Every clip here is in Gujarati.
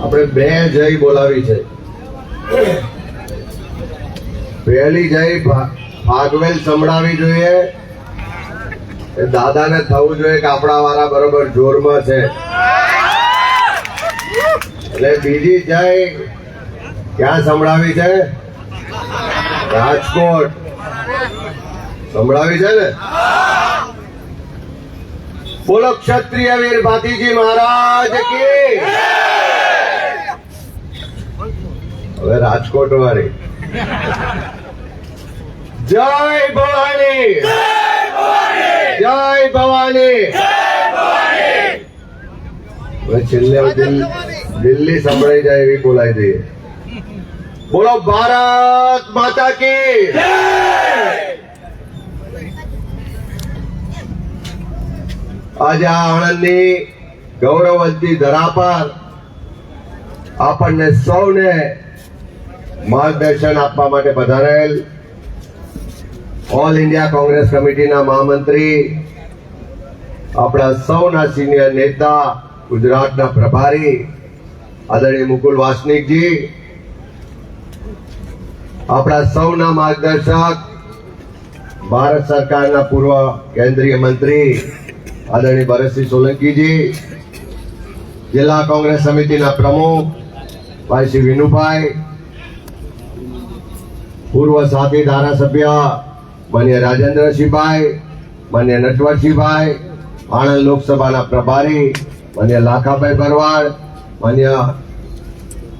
આપણે બે જય બોલાવી છે. પહેલી જય ફાગવેલ સંભળાવી જોઈએ. દાદાને થવું જોઈએ કે આપણા વાળા બરોબર જોરમાં છે. એટલે બીજી જય ક્યાં સંભળાવી છે? રાજકોટ. સંભળાવી છે ને? બોલો ક્ષત્રિય વીર ભાતીજી મહારાજ કી હવે રાજકોટ વાળી. જય ભવાની! જય ભવાની! હવે છેલ્લે દિલ્હી સંભળાઈ જાય એવી બોલાઈ દઈએ બોલો ભારત માતા કી આજે આ આણંદની ગૌરવવંતી ધરા પર આપણને સૌને માર્ગદર્શન આપવા માટે પધારેલ ઓલ ઇન્ડિયા કોંગ્રેસ કમિટીના મહામંત્રી, આપણા સૌના સિનિયર નેતા ગુજરાતના પ્રભારી આદરણીય મુકુલ વાસનિકજી આપણા સૌના માર્ગદર્શક, ભારત સરકારના પૂર્વ કેન્દ્રીય મંત્રી આદરણીય ભરતસિંહ સોલંકીજી, જિલ્લા કોંગ્રેસ સમિતિના પ્રમુખ ભાઈ શ્રી વિનુભાઈ, પૂર્વ સાથી ધારાસભ્ય માન્ય રાજેન્દ્રસિંહભાઈ, માન્ય નટવરસિંહભાઈ, આણંદ લોકસભાના પ્રભારી માન્ય લાખાભાઈ ભરવાડ, માન્ય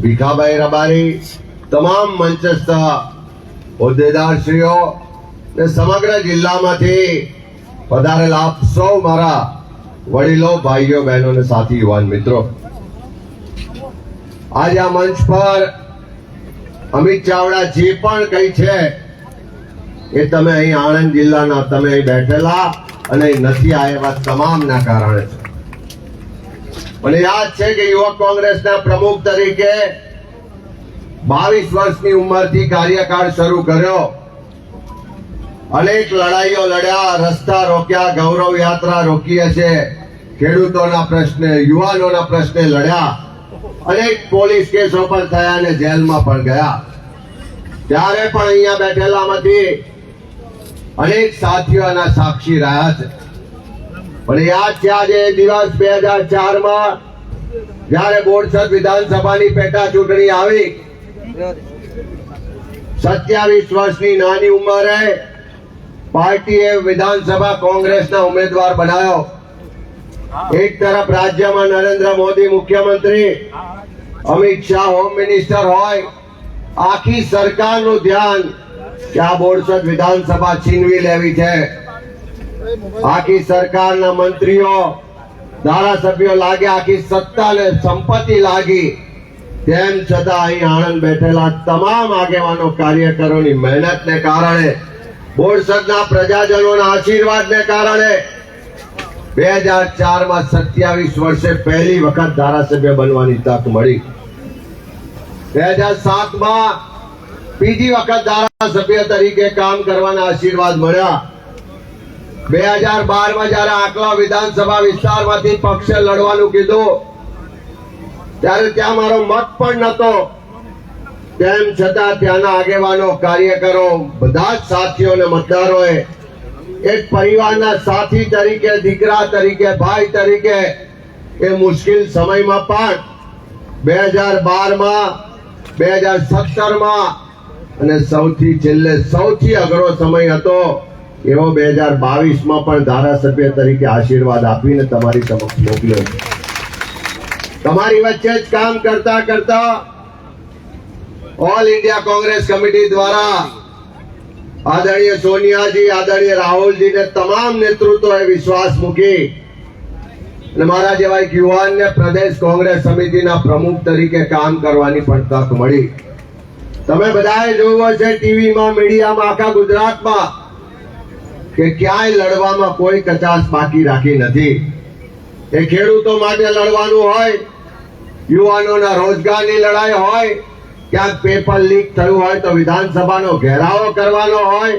ભીખાભાઈ રબારી તમામ મંચસ્થ હોદ્દેદારશ્રીઓ ને સમગ્ર જિલ્લામાંથી પધારેલ આપ સૌ મારા વડીલો, ભાઈઓ, બહેનો અને સાથી, યુવાન મિત્રો. આજે આ મંચ પર અમિત ચાવડા જે પણ કઈ છે એ તમે અહીં આણંદ જિલ્લાના તમે અહીં બેઠેલા અને નથી આવ્યા તમામના કારણે છે. મને યાદ છે કે યુવક કોંગ્રેસના પ્રમુખ તરીકે બાવીસ વર્ષની ઉંમરથી કાર્યકાળ શરૂ કર્યો. અનેક લડાઈઓ લડ્યા, રસ્તા રોક્યા, ગૌરવ યાત્રા રોકી છે ખેડૂતોના પ્રશ્ને, યુવાનોના પ્રશ્ને લડ્યા. અનેક પોલીસ કેસો પણ થયા અને જેલમાં પણ ગયા. ત્યારે પણ અહીંયા બેઠેલામાંથી અનેક સાથીઓના સાક્ષી રહ્યા છે. પણ યાદ છે આજે દિવસ બે હજાર ચારમાં જયારે બોરસદ વિધાનસભાની પેટા ચૂંટણી આવી સત્યાવીસ વર્ષની નાની ઉંમરે પાર્ટીએ વિધાનસભા કોંગ્રેસના ઉમેદવાર બનાવ્યો. એક તરફ રાજ્યમાં નરેન્દ્ર મોદી મુખ્યમંત્રી, અમિત શાહ હોમ મિનિસ્ટર હોય, આખી સરકારનું ધ્યાન કે આ બોરસદ વિધાનસભા છીનવી લેવી છે. આખી સરકારના મંત્રીઓ, ધારાસભ્યો લાગે, આખી સત્તા ને સંપત્તિ લાગી. તેમ છતાં અહીં આણંદ બેઠેલા તમામ આગેવાનો કાર્યકરોની મહેનતને કારણે, બોરસદના પ્રજાજનોના આશીર્વાદને કારણે બે હજાર ચારમાં સત્યાવીસ વર્ષે પહેલી વખત ધારાસભ્ય બનવાની તક મળી. બે હજાર સાતમાં બીજી વખત ધારાસભ્ય તરીકે કામ કરવાના આશીર્વાદ મળ્યા. બે હજાર બારમાં જયારે આકલા વિધાનસભા વિસ્તારમાંથી પક્ષે લડવાનું કીધું ત્યારે ત્યાં મારો મત પણ નતો. તેમ છતાં ત્યાંના આગેવાનો કાર્યકરો બધા જ સાથીઓ અને મતદારોએ એક પરિવારના સાથી તરીકે, દીકરા તરીકે, ભાઈ તરીકે એ મુશ્કેલ સમયમાં પણ બે હજાર બારમાં, બે હજાર સત્તરમાં અને સૌથી છેલ્લે સૌથી અઘરો સમય હતો એવો બે હજાર બાવીસમાં પણ ધારાસભ્ય તરીકે આશીર્વાદ આપીને તમારી સમક્ષ મોકલ્યો છે. તમારી વચ્ચે જ કામ કરતા કરતા ઓલ ઇન્ડિયા કોંગ્રેસ કમિટી દ્વારા આદરણીય સોનિયાજી, આદરણીય રાહુલજી ને તમામ નેતૃત્વએ વિશ્વાસ મૂકી અને મારા જેવા એક યુવાનને પ્રદેશ કોંગ્રેસ સમિતિના પ્રમુખ તરીકે કામ કરવાની પણ તક મળી. તમે બધાએ જોયું હશે ટીવીમાં, મીડિયામાં, આખા ગુજરાતમાં કે ક્યાંય લડવામાં કોઈ કચાશ બાકી રાખી નથી. એ ખેડૂતો માટે લડવાનું હોય, યુવાનોના રોજગારની લડાઈ હોય, ક્યાંક પેપર લીક થયું હોય તો વિધાનસભાનો ઘેરાવો કરવાનો હોય,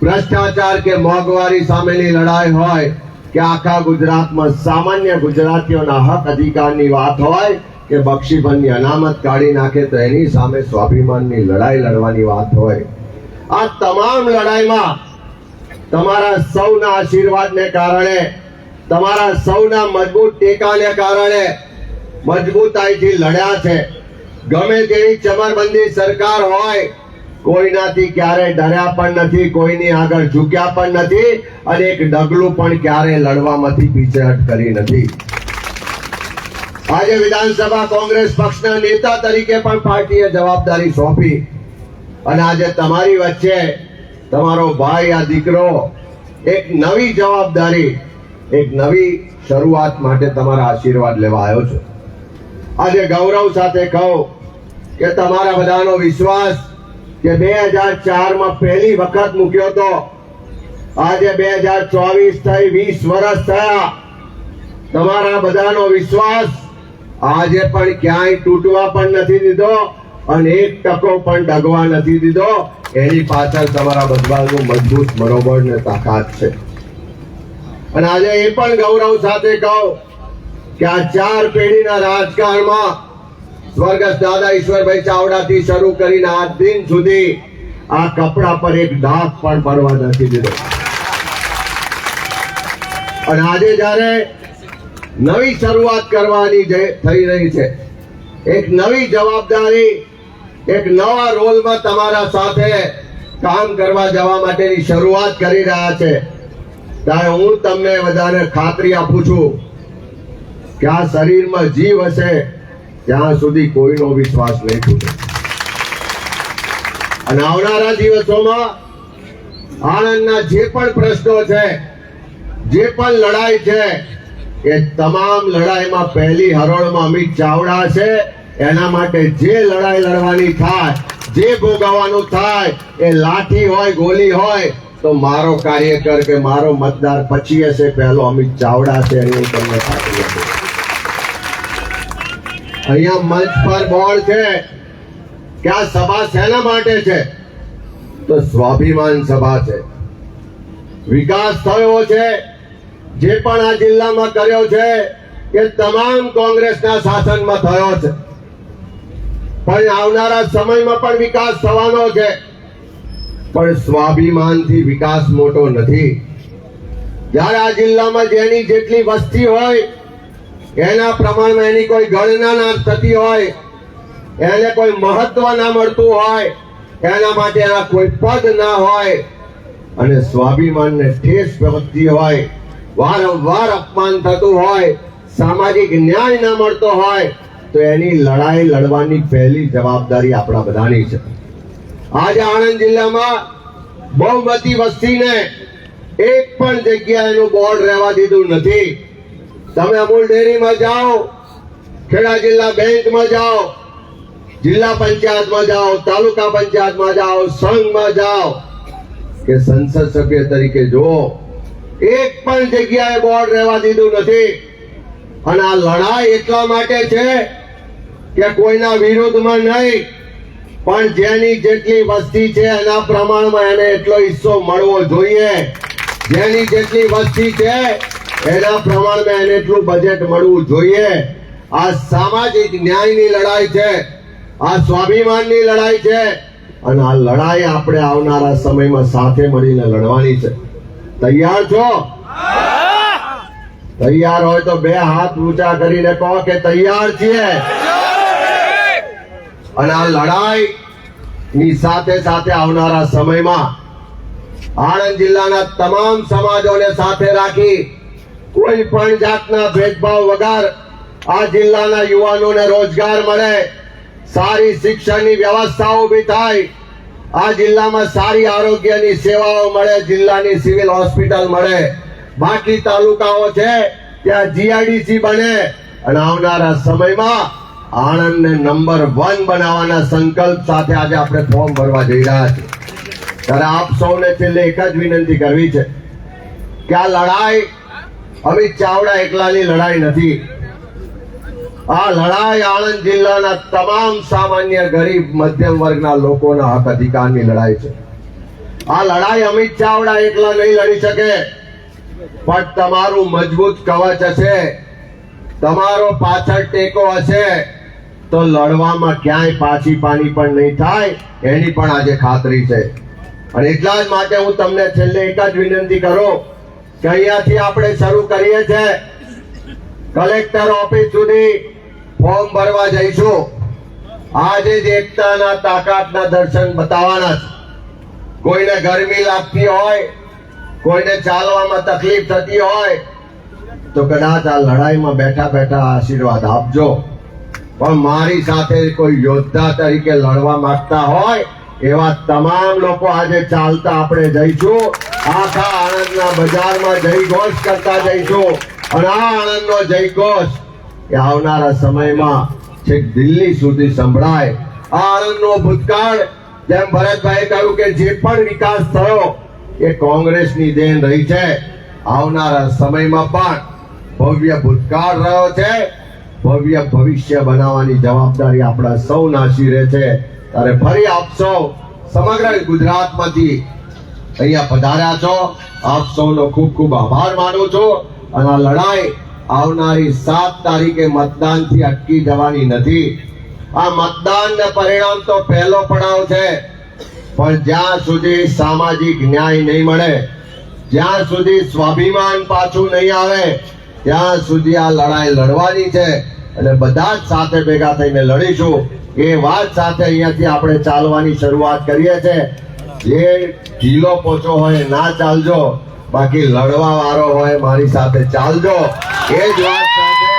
ભ્રષ્ટાચાર કે મોંઘવારી સામેની લડાઈ હોય, કે આખા ગુજરાતમાં સામાન્ય ગુજરાતીઓના હક અધિકારની વાત હોય, કે બક્ષીબંધની અનામત કાઢી નાખે તો એની સામે સ્વાભિમાનની લડાઈ લડવાની વાત હોય. આ તમામ લડાઈમાં તમારા સૌના આશીર્વાદને કારણે તમારા સૌના મજબૂત ટેકાને કારણે મજબૂતાઈથી લડ્યા છે. ગમે તેવી ચમરબંધી સરકાર હોય, કોઈનાથી ક્યારે ડર્યા પણ નથી, કોઈની આગળ ઝૂક્યા પણ નથી અને એક ડગલું પણ ક્યારે લડવામાંથી પીછેહટ કરી નથી. આજે વિધાનસભા કોંગ્રેસ પક્ષના નેતા તરીકે પણ પાર્ટીએ જવાબદારી સોંપી. અને આજે તમારી વચ્ચે તમારો ભાઈ આ દીકરો એક નવી જવાબદારી એક નવી શરૂઆત માટે તમારા આશીર્વાદ લેવા આવ્યો છું. આજે ગૌરવ સાથે કહું કે તમારા બધાનો વિશ્વાસ કે બે હજાર ચારમાં પહેલી વખત મૂક્યો તો આજે બે હજાર ચોવીસ થઈ વીસ વર્ષ થયા. તમારા બધાનો વિશ્વાસ આજે પણ ક્યાંય તૂટવા પણ નથી દીધો અને એક ટકો પણ ડગવા નથી દીધો. એની પાછળ તમારા બધાનું મજબૂત બરોબર ને તાકાત છે. અને આજે એ પણ ગૌરવ સાથે કહું કે આ ચાર પેઢીના રાજકારણમાં સ્વર્ગસ્થ દાદા ઈશ્વરભાઈ ચાવડાથી શરૂ કરીને આજ દિન સુધી આ કપડા પર એક દાગ પણ પડવા નથી દીધો. અને આજે જ્યારે નવી શરૂઆત કરવાની થઈ રહી છે, એક નવી જવાબદારી, એક નવા રોલમાં તમારા સાથે કામ કરવા જવા માટેની શરૂઆત કરી રહ્યા છે. ત્યારે હું તમને બધાને ખાતરી આપું છું કે આ શરીરમાં જીવ હશે, ત્યાં સુધી કોઈનો વિશ્વાસ નહીં તૂટે. અને આવનારા દિવસોમાં આણંદના જે પણ પ્રશ્નો છે, જે પણ લડાઈ છે, એ તમામ લડાઈમાં પહેલી હરોળમાં અમિત ચાવડા છે એના માટે જે લડાઈ લડવાની થાય, જે ભોગવવાનું થાય, એ લાઠી હોય, ગોલી હોય તો મારો કાર્યકર કે મારો મતદાર પછી હશે પહેલો અમિત ચાવડા છે એની હું તમને ખાતરી અહીંયા મંચ પર બોર્ડ છે કે આ સભા શેના માટે છે? તો સ્વાભિમાન સભા છે. વિકાસ થયો છે. જે પણ આ જિલ્લામાં કર્યો છે કે તમામ કોંગ્રેસના શાસનમાં થયો છે. પણ આવનારા સમયમાં પણ વિકાસ થવાનો છે. પણ સ્વાભિમાનથી વિકાસ મોટો નથી. જ્યારે આ જિલ્લામાં જેની જેટલી વસ્તી હોય, એના પ્રમાણમાં એની કોઈ ગણના ના થતી હોય, એને કોઈ મહત્વ ના મળતું હોય, એના માટે એના કોઈ પદ ના હોય, અને સ્વાભિમાનને ઠેસ પહોંચતી હોય, વારંવાર અપમાન થતું હોય, સામાજિક ન્યાય ના મળતો હોય, તો એની લડાઈ લડવાની પહેલી જવાબદારી આપણા બધાની છે. આજે આણંદ જિલ્લામાં બહુ બધી વસ્તીને એક પણ જગ્યાએનું બોર્ડ રહેવા દીધું નથી. તમે અમૂલ ડેરીમાં જાઓ, ખેડા જિલ્લા બેંકમાં જાઓ, જિલ્લા પંચાયતમાં જાઓ, તાલુકા પંચાયતમાં જાઓ, સંઘમાં જાઓ, કે સંસદ સભ્ય તરીકે જુઓ. એક પણ જગ્યાએ બોર્ડ રહેવા દીધું નથી. અને આ લડાઈ એટલા માટે છે કે કોઈના વિરોધમાં નહીં. પણ જેની જેટલી વસ્તી છે એના પ્રમાણમાં એને એટલો હિસ્સો મળવો જોઈએ. જેની જેટલી વસ્તી છે એના પ્રમાણમાં એને એટલું બજેટ મળવું જોઈએ. આ સામાજિક ન્યાયની લડાઈ છે આ સ્વાભિમાનની લડાઈ છે અને આ લડાઈ આપણે આવનારા સમયમાં સાથે મળીને લડવાની છે. તૈયાર છો? તૈયાર હોય તો બે હાથ ઊંચા કરીને કહો કે તૈયાર છીએ. અને આ લડાઈ ની સાથે સાથે આવનારા સમયમાં આણંદ જિલ્લાના તમામ સમાજોને સાથે રાખી કોઈ પણ જાતના ભેદભાવ વગર આ જિલ્લાના યુવાનોને રોજગાર મળે, સારી શિક્ષણની વ્યવસ્થા ઊભી થાય, આ જિલ્લામાં સારી આરોગ્યની સેવાઓ મળે, જિલ્લાની સિવિલ હોસ્પિટલ મળે. બાકી તાલુકાઓ છે, ત્યાં જીઆઈડીસી બને અને આવનારા સમયમાં આણંદને નંબર વન બનાવવાના સંકલ્પ સાથે આજે આપણે ફોર્મ ભરવા જઈ રહ્યા છીએ. ત્યારે આપ સૌને છેલ્લે એક જ વિનંતી કરવી છે કે આ લડાઈ અમિત ચાવડા એકલાની લડાઈ નથી. આ લડાઈ આણંદ જિલ્લાના તમામ સામાન્ય ગરીબ મધ્યમ વર્ગના લોકોના હક અધિકારની લડાઈ છે. આ લડાઈ અમિત ચાવડા એકલા નહીં લડી શકે, પણ તમારું મજબૂત કવચ હશે. તમારો પાછળ ટેકો હશે. તો લડવામાં ક્યાંય પાછી પાણી પણ નહીં થાય, એની પણ આજે ખાતરી છે. અને એટલા જ માટે હું તમને છેલ્લે એક જ વિનંતી કરું કે અહીંયાથી આપણે શરૂ કરીએ છીએ કલેક્ટર ઓફિસ સુધી ફોર્મ ભરવા જઈશું. આજે જ એકતાના તાકાતના દર્શન બતાવવાના છે. કોઈને ગરમી લાગતી હોય, કોઈને ચાલવામાં તકલીફ થતી હોય, તો કદાચ આ લડાઈમાં બેઠા બેઠા આશીર્વાદ આપજો. પણ મારી સાથે કોઈ યોદ્ધા તરીકે લડવા માંગતા હોય, એવા તમામ લોકો આજે ચાલતા આપણે જઈશું. આખા આણંદના બજારમાં જય ઘોષ કરતા જઈશું. અને આ આણંદનો જય ઘોષ એ આવનારા સમયમાં છેક દિલ્હી સુધી સંભળાય. આ આણંદનો ભૂતકાળ, જેમ ભરતભાઈ કહ્યું કે જે પણ વિકાસ થયો, એ કોંગ્રેસની દેન રહી છે. આવનારા સમયમાં પણ ભવ્ય ભૂતકાળ રહ્યો છે. ભવ્ય ભવિષ્ય બનાવવાની જવાબદારી આપણા સૌના રહે છે. ત્યારે ફરી આપ સૌ સમગ્ર ગુજરાતમાંથી અહીંયા પધાર્યા છો. આપ સૌનો ખૂબ ખૂબ આભાર માનું છું અને આ લડાઈ આવનારી સાત તારીખે મતદાનથી અટકી જવાની નથી. આ મતદાન ને પરિણામ તો પહેલો પડાવ છે, પણ જ્યાં સુધી સામાજિક ન્યાય નહીં મળે, જ્યાં સુધી સ્વાભિમાન પાછું નહીં આવે, ત્યાં સુધી આ લડાઈ લડવાની છે. અને બધા જ સાથે ભેગા થઈને લડીશું. એ વાત સાથે અહીંયાથી આપણે ચાલવાની શરૂઆત કરીએ છીએ જે ઢીલો પોચો હોય ના ચાલજો. બાકી લડવા વાળો હોય મારી સાથે ચાલજો. એ જ વાત સાથે.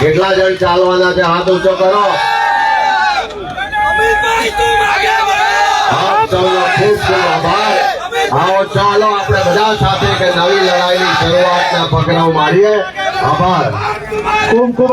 કેટલા જણ ચાલવાના છે? હાથ ઊંચો કરો. આપ સૌનો ખૂબ ખૂબ આભાર. આવો ચાલો આપણે બધા સાથે કે નવી લડાઈની શરૂઆતના પગલાઓ મારીએ. આભાર ખૂબ ખૂબ